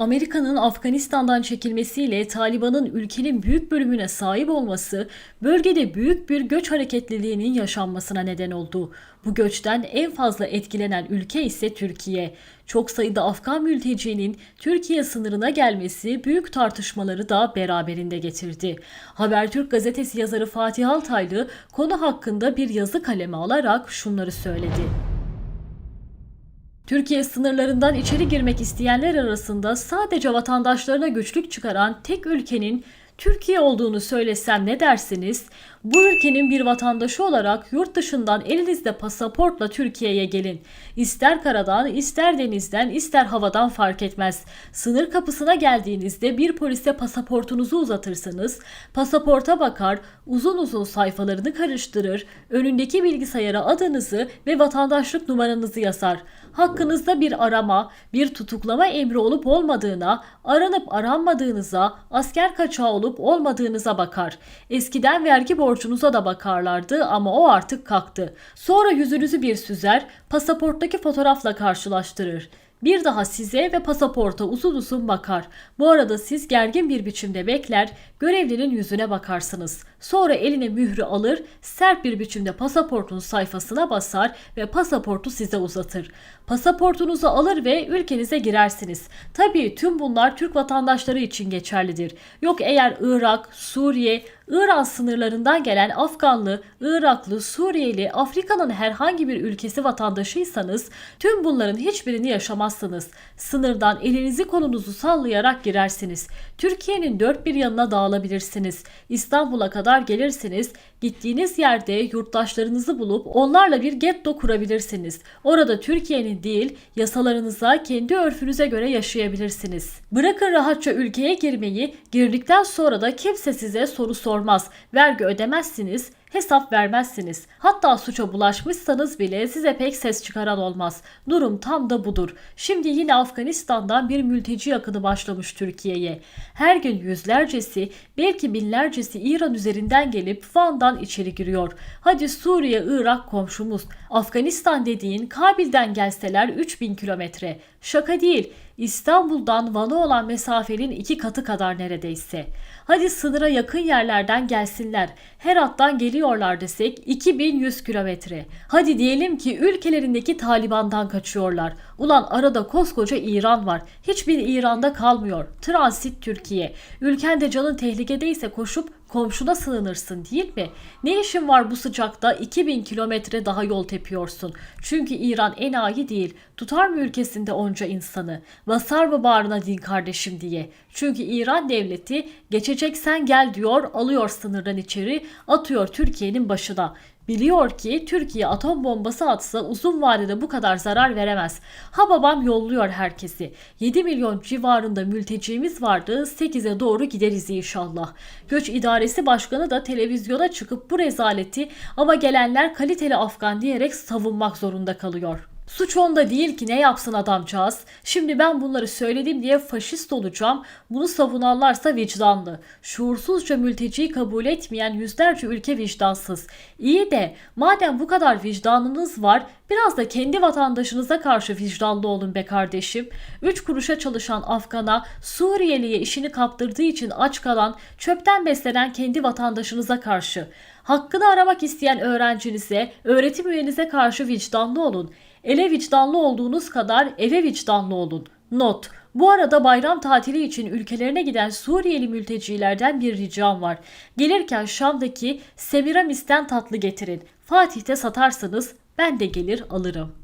Amerika'nın Afganistan'dan çekilmesiyle Taliban'ın ülkenin büyük bölümüne sahip olması bölgede büyük bir göç hareketliliğinin yaşanmasına neden oldu. Bu göçten en fazla etkilenen ülke ise Türkiye. Çok sayıda Afgan mültecinin Türkiye sınırına gelmesi büyük tartışmaları da beraberinde getirdi. Habertürk gazetesi yazarı Fatih Altaylı konu hakkında bir yazı kaleme alarak şunları söyledi. Türkiye sınırlarından içeri girmek isteyenler arasında sadece vatandaşlarına güçlük çıkaran tek ülkenin Türkiye olduğunu söylesem ne dersiniz? Bu ülkenin bir vatandaşı olarak yurt dışından elinizde pasaportla Türkiye'ye gelin. İster karadan, ister denizden, ister havadan fark etmez. Sınır kapısına geldiğinizde bir polise pasaportunuzu uzatırsınız. Pasaporta bakar, uzun uzun sayfalarını karıştırır, önündeki bilgisayara adınızı ve vatandaşlık numaranızı yazar. Hakkınızda bir arama, bir tutuklama emri olup olmadığına, aranıp aranmadığınıza, asker kaçağı olup olmadığınıza bakar. Eskiden vergi borcunuza da bakarlardı ama o artık kalktı. Sonra yüzünüzü bir süzer, pasaporttaki fotoğrafla karşılaştırır. Bir daha size ve pasaporta uzun uzun bakar. Bu arada siz gergin bir biçimde bekler, görevlinin yüzüne bakarsınız. Sonra eline mührü alır, sert bir biçimde pasaportun sayfasına basar ve pasaportu size uzatır. Pasaportunuzu alır ve ülkenize girersiniz. Tabii tüm bunlar Türk vatandaşları için geçerlidir. Yok eğer Irak, Suriye, İran sınırlarından gelen Afganlı, Iraklı, Suriyeli, Afrika'nın herhangi bir ülkesi vatandaşıysanız tüm bunların hiçbirini yaşamazsınız. Sınırdan elinizi kolunuzu sallayarak girersiniz. Türkiye'nin dört bir yanına dağılabilirsiniz. İstanbul'a kadar gelirsiniz. Gittiğiniz yerde yurttaşlarınızı bulup onlarla bir getto kurabilirsiniz. Orada Türkiye'nin değil, yasalarınıza, kendi örfünüze göre yaşayabilirsiniz. Bırakın rahatça ülkeye girmeyi, girdikten sonra da kimse size soru sormaz. Vergi ödemezsiniz, hesap vermezsiniz. Hatta suça bulaşmışsanız bile size pek ses çıkaran olmaz. Durum tam da budur. Şimdi yine Afganistan'dan bir mülteci yakını başlamış Türkiye'ye. Her gün yüzlercesi, belki binlercesi İran üzerinden gelip Van'dan içeri giriyor. Hadi Suriye, Irak komşumuz. Afganistan dediğin Kabil'den gelseler 3000 kilometre. Şaka değil. İstanbul'dan Van'a olan mesafenin iki katı kadar neredeyse. Hadi sınıra yakın yerlerden gelsinler. Herat'tan geliyorlar desek 2100 kilometre. Hadi diyelim ki ülkelerindeki Taliban'dan kaçıyorlar. Ulan arada koskoca İran var. Hiçbir İran'da kalmıyor. Transit Türkiye. Ülkende canın tehlikedeyse koşup komşuna sığınırsın değil mi? Ne işin var bu sıcakta 2000 kilometre daha yol tepiyorsun? Çünkü İran enayi değil. Tutar mı ülkesinde onca insanı? Basar mı bağrına din kardeşim diye? Çünkü İran devleti geçeceksen gel diyor alıyor sınırdan içeri atıyor Türkiye'nin başına. Biliyor ki Türkiye atom bombası atsa uzun vadede bu kadar zarar veremez. Ha babam yolluyor herkesi. 7 milyon civarında mültecimiz vardı. 8'e doğru gideriz inşallah. Göç İdaresi Başkanı da televizyona çıkıp bu rezaleti ama gelenler kaliteli Afgan diyerek savunmak zorunda kalıyor. Suç onda değil ki ne yapsın adamcağız. Şimdi ben bunları söyledim diye faşist olacağım. Bunu savunanlarsa vicdanlı. Şuursuzca mülteciyi kabul etmeyen yüzlerce ülke vicdansız. İyi de madem bu kadar vicdanınız var biraz da kendi vatandaşınıza karşı vicdanlı olun be kardeşim. 3 kuruşa çalışan Afgan'a, Suriyeli'ye işini kaptırdığı için aç kalan, çöpten beslenen kendi vatandaşınıza karşı. Hakkını aramak isteyen öğrencinize, öğretim üyenize karşı vicdanlı olun. Ele vicdanlı olduğunuz kadar eve vicdanlı olun. Not. Bu arada bayram tatili için ülkelerine giden Suriyeli mültecilerden bir ricam var. Gelirken Şam'daki Semiramis'ten tatlı getirin. Fatih'te satarsanız ben de gelir alırım.